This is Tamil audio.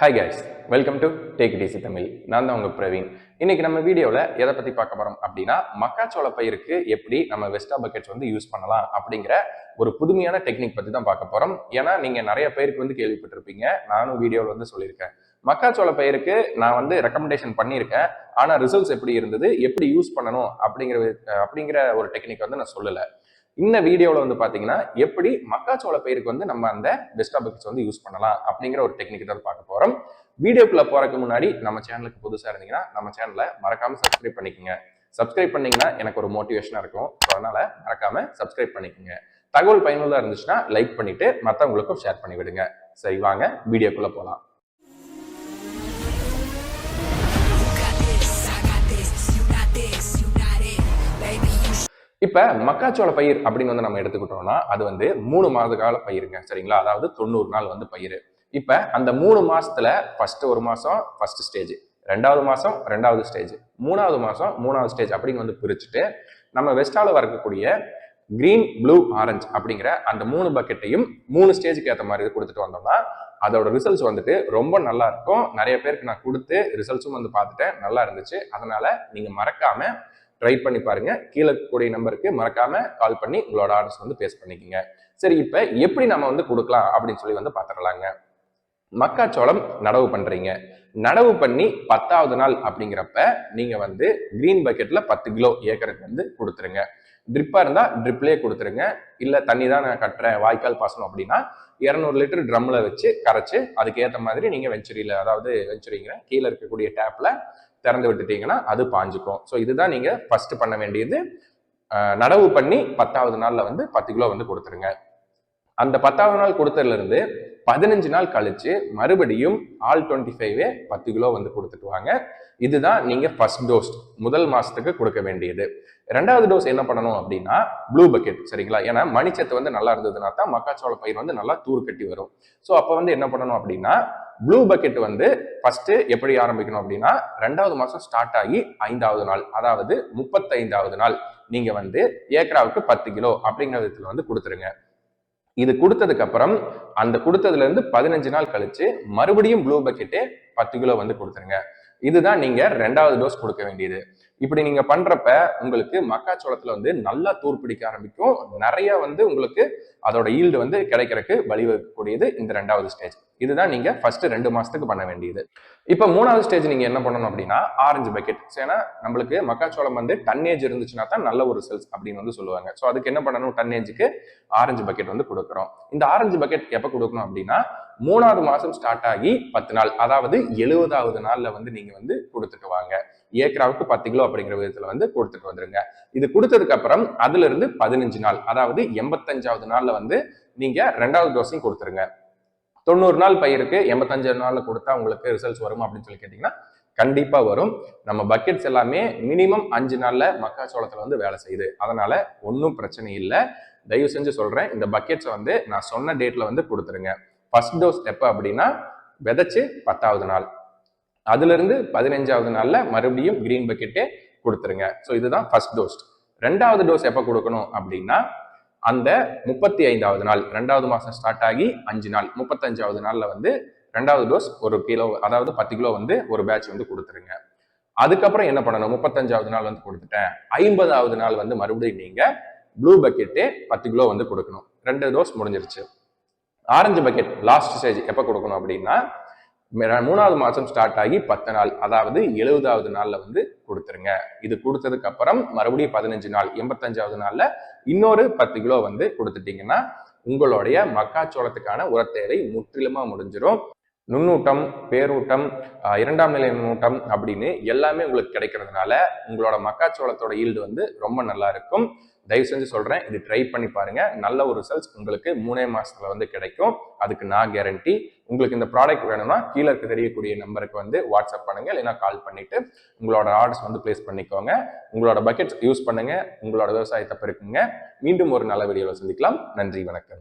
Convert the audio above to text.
Hi guys welcome to tech DC Tamil நான் தான் உங்க பிரவீன். இன்னைக்கு நம்ம வீடியோவில் எதை பற்றி பார்க்க போகிறோம் அப்படின்னா மக்காச்சோள பயிருக்கு எப்படி நம்ம வெஸ்டா பக்கெட்ஸ் வந்து யூஸ் பண்ணலாம் அப்படிங்கிற ஒரு புதுமையான டெக்னிக் பற்றி தான் பார்க்க போகிறோம் ஏன்னா நீங்கள் நிறைய பேருக்கு வந்து கேள்விப்பட்டிருப்பீங்க. நானும் வீடியோவில் வந்து சொல்லியிருக்கேன். மக்காச்சோள பயிருக்கு நான் வந்து ரெக்கமெண்டேஷன் பண்ணியிருக்கேன். ஆனால் ரிசல்ட்ஸ் எப்படி இருந்தது? எப்படி யூஸ் பண்ணணும் அப்படிங்கிற அப்படிங்கிற ஒரு டெக்னிக் வந்து நான் சொல்லலை. இந்த வீடியோவில் வந்து பார்த்தீங்கன்னா எப்படி மக்காச்சோள பயிருக்கு வந்து நம்ம அந்த பெஸ்டா பக்கெட்ஸ் வந்து யூஸ் பண்ணலாம் அப்படிங்கிற ஒரு டெக்னிக் தான் பார்க்க போகிறோம் வீடியோக்குள்ள போறதுக்கு முன்னாடி நம்ம சேனலுக்கு புதுசாக இருந்தீங்கன்னா நம்ம சேனலை மறக்காம சப்ஸ்கிரைப் பண்ணிக்கோங்க. சப்ஸ்கிரைப் பண்ணிங்கன்னா எனக்கு ஒரு மோட்டிவேஷனாக இருக்கும். ஸோ அதனால மறக்காம சப்ஸ்கிரைப் பண்ணிக்கோங்க. தகவல் பயனுள்ளதாக இருந்துச்சுன்னா லைக் பண்ணிட்டு மற்றவங்களுக்கும் ஷேர் பண்ணி விடுங்க சரி வாங்க வீடியோக்குள்ளே போகலாம் இப்ப மக்காச்சோள பயிர் அப்படின்னு வந்து நம்ம எடுத்துக்கிட்டோம்னா அது வந்து மூணு மாத கால பயிருங்க சரிங்களா? அதாவது தொண்ணூறு நாள் வந்து பயிர். இப்ப அந்த மூணு மாசத்துல ஃபர்ஸ்ட் ஒரு மாசம் ஃபர்ஸ்ட் ஸ்டேஜ் ரெண்டாவது மாசம் ரெண்டாவது ஸ்டேஜ் மூணாவது மாசம் மூணாவது ஸ்டேஜ் அப்படின்னு வந்து பிரிச்சுட்டு நம்ம வெஸ்டால வரக்கூடிய கிரீன் ப்ளூ ஆரஞ்சு அப்படிங்கிற அந்த மூணு பக்கெட்டையும் மூணு ஸ்டேஜுக்கு ஏற்ற மாதிரி கொடுத்துட்டு வந்தோம்னா அதோட ரிசல்ட்ஸ் வந்துட்டு ரொம்ப நல்லா இருக்கும். நிறைய பேருக்கு நான் கொடுத்து ரிசல்ட்ஸும் வந்து பார்த்துட்டேன். நல்லா இருந்துச்சு. அதனால நீங்க மறக்காம ட்ரை பண்ணி பாருங்க. கீழே கூடிய நம்பருக்கு மறக்காம கால் பண்ணி உங்களோட ஆர்டர்ஸ் வந்து பேஸ் பண்ணிக்கோங்க. சரி இப்போ எப்படி நம்ம வந்து கொடுக்கலாம் அப்படின்னு சொல்லி வந்து பார்த்துடலாங்க. மக்காச்சோளம் நடவு பண்றீங்க. நடவு பண்ணி பத்தாவது நாள் அப்படிங்கிறப்ப நீங்க வந்து கிரீன் பக்கெட்ல பத்து கிலோ ஏக்கருக்கு வந்து கொடுத்துருங்க. ட்ரிப்பா இருந்தா ட்ரிப்லேயே கொடுத்துருங்க. இல்ல தண்ணி தான் நான் கட்டுறேன் வாய்க்கால் பாசனம் அப்படின்னா இரநூறு லிட்டர் ட்ரம்ல வச்சு கரைச்சு அதுக்கு ஏற்ற மாதிரி நீங்க வெஞ்சுரியில அதாவது வெஞ்சுரிங்க கீழே இருக்கக்கூடிய டேப்ல திறந்து விட்டுட்டீங்கன்னா அது பாஞ்சுக்கும். ஸோ இதுதான் நீங்கள் ஃபர்ஸ்ட் பண்ண வேண்டியது. நடவு பண்ணி பத்தாவது நாளில் வந்து பத்து கிலோ வந்து கொடுத்துருங்க. அந்த பத்தாவது நாள் கொடுத்ததுலேருந்து பதினஞ்சு நாள் கழிச்சு மறுபடியும் ஆல் டுவெண்ட்டி ஃபைவே பத்து கிலோ வந்து கொடுத்துட்டு வாங்க. இதுதான் நீங்க ஃபர்ஸ்ட் டோஸ் முதல் மாசத்துக்கு கொடுக்க வேண்டியது. ரெண்டாவது டோஸ் என்ன பண்ணணும் அப்படின்னா ப்ளூ பக்கெட் சரிங்களா? ஏன்னா மணிச்சத்து வந்து நல்லா இருந்ததுன்னா தான் மக்காச்சோள பயிர் வந்து நல்லா தூர் கட்டி வரும். ஸோ அப்போ வந்து என்ன பண்ணணும் அப்படின்னா ப்ளூ பக்கெட் வந்து ஃபர்ஸ்ட் எப்படி ஆரம்பிக்கணும் அப்படின்னா ரெண்டாவது மாசம் ஸ்டார்ட் ஆகி ஐந்தாவது நாள் அதாவது முப்பத்தைந்தாவது நாள் நீங்க வந்து ஏக்கராவுக்கு பத்து கிலோ அப்படிங்கிற விதத்துல வந்து கொடுத்துருங்க. இது கொடுத்ததுக்கு அப்புறம் அந்த கொடுத்ததுல இருந்து பதினஞ்சு நாள் கழிச்சு மறுபடியும் ப்ளூ பக்கெட்டே பத்து கிலோ வந்து கொடுத்துருங்க. இதுதான் நீங்க ரெண்டாவது டோஸ் கொடுக்க வேண்டியது. இப்படி நீங்க பண்றப்ப உங்களுக்கு மக்காச்சோளத்துல வந்து நல்லா தூர் பிடிக்க ஆரம்பிக்கும். நிறைய வந்து உங்களுக்கு அதோட ஈல்டு வந்து கிடைக்கிறதுக்கு வழிவகுக்கக்கூடியது இந்த ரெண்டாவது ஸ்டேஜ் இதுதான் நீங்க ஃபர்ஸ்ட் ரெண்டு மாசத்துக்கு பண்ண வேண்டியது. இப்போ மூணாவது ஸ்டேஜ் நீங்க என்ன பண்ணணும் அப்படின்னா ஆரஞ்சு பக்கெட் ஏன்னா நம்மளுக்கு மக்காச்சோளம் வந்து டன்னேஜ் இருந்துச்சுன்னா தான் நல்ல ஒரு செல்ஸ் அப்படின்னு வந்து சொல்லுவாங்க. ஸோ அதுக்கு என்ன பண்ணணும்? டன்னேஜுக்கு ஆரஞ்சு பக்கெட் வந்து கொடுக்குறோம். இந்த ஆரஞ்சு பக்கெட் எப்போ கொடுக்கணும் அப்படின்னா மூணாவது மாசம் ஸ்டார்ட் ஆகி பத்து நாள் அதாவது எழுபதாவது நாள்ல வந்து நீங்க வந்து கொடுத்துட்டு வாங்க. ஏக்கராவுக்கு பத்து கிலோ அப்படிங்கிற விதத்துல வந்து கொடுத்துட்டு வந்துருங்க. இது கொடுத்ததுக்கு அப்புறம் அதுல இருந்து பதினஞ்சு நாள் அதாவது எண்பத்தஞ்சாவது நாள்ல வந்து நீங்க ரெண்டாவது டோஸையும் கொடுத்துருங்க. தொண்ணூறு நாள் பயிருக்கு எண்பத்தஞ்சு நாள்ல கொடுத்தா உங்களுக்கு ரிசல்ட்ஸ் வரும் அப்படின்னு சொல்லி கேட்டீங்கன்னா கண்டிப்பா வரும். நம்ம பக்கெட்ஸ் எல்லாமே மினிமம் அஞ்சு நாள்ல மக்காச்சோளத்துல வந்து வேலை செய்யுது. அதனால ஒன்றும் பிரச்சனை இல்லை. தயவு செஞ்சு சொல்றேன் இந்த பக்கெட்ஸை வந்து நான் சொன்ன டேட்ல வந்து கொடுத்துருங்க. ஃபர்ஸ்ட் டோஸ் எப்போ அப்படின்னா விதைச்சு பத்தாவது நாள். அதுலேருந்து பதினஞ்சாவது நாளில் மறுபடியும் கிரீன் பக்கெட்டே கொடுத்துருங்க. ஸோ இதுதான் ஃபர்ஸ்ட் டோஸ் ரெண்டாவது டோஸ் எப்போ கொடுக்கணும் அப்படின்னா அந்த முப்பத்தி ஐந்தாவது நாள் ரெண்டாவது மாதம் ஸ்டார்ட் ஆகி அஞ்சு நாள் முப்பத்தஞ்சாவது நாளில் வந்து ரெண்டாவது டோஸ் ஒரு கிலோ அதாவது பத்து கிலோ வந்து ஒரு பேட்ச் வந்து கொடுத்துருங்க. அதுக்கப்புறம் என்ன பண்ணணும்? முப்பத்தஞ்சாவது நாள் வந்து கொடுத்துட்டேன். ஐம்பதாவது நாள் வந்து மறுபடியும் நீங்கள் ப்ளூ பக்கெட்டே பத்து கிலோ வந்து கொடுக்கணும். ரெண்டு டோஸ் முடிஞ்சிருச்சு. ஆரஞ்சு பக்கெட் லாஸ்ட் ஸ்டேஜ் எப்போ கொடுக்கணும் அப்படின்னா மூணாவது மாதம் ஸ்டார்ட் ஆகி பத்து நாள் அதாவது எழுபதாவது நாளில் வந்து கொடுத்துருங்க. இது கொடுத்ததுக்கு அப்புறம் மறுபடியும் பதினஞ்சு நாள் எண்பத்தஞ்சாவது நாளில் இன்னொரு பத்து கிலோ வந்து கொடுத்துட்டீங்கன்னா உங்களுடைய மக்காச்சோளத்துக்கான உரத்தேவை முற்றிலுமாக முடிஞ்சிடும் நுண்ணூட்டம் பேரூட்டம் இரண்டாம் நிலை நுண்ணூட்டம் அப்படின்னு எல்லாமே உங்களுக்கு கிடைக்கிறதுனால உங்களோட மக்காச்சோளத்தோட ஈல்டு வந்து ரொம்ப நல்லா இருக்கும். தயவு செஞ்சு சொல்கிறேன் இது ட்ரை பண்ணி பாருங்கள் நல்ல ஒரு ரிசல்ட்ஸ் உங்களுக்கு மூணே மாதத்தில் வந்து கிடைக்கும். அதுக்கு நான் கேரண்டி உங்களுக்கு இந்த ப்ராடக்ட் வேணும்னா கீழே இருக்க தெரியக்கூடிய நம்பருக்கு வந்து வாட்ஸ்அப் பண்ணுங்கள் இல்லைன்னா கால் பண்ணிவிட்டு உங்களோட ஆர்டர்ஸ் வந்து பிளேஸ் பண்ணிக்கோங்க. உங்களோட பக்கெட்ஸ் யூஸ் பண்ணுங்கள் உங்களோட விவசாயத்தை பெருக்குங்க. மீண்டும் ஒரு நல்ல வீடியோவில் சந்திக்கலாம். நன்றி வணக்கம்.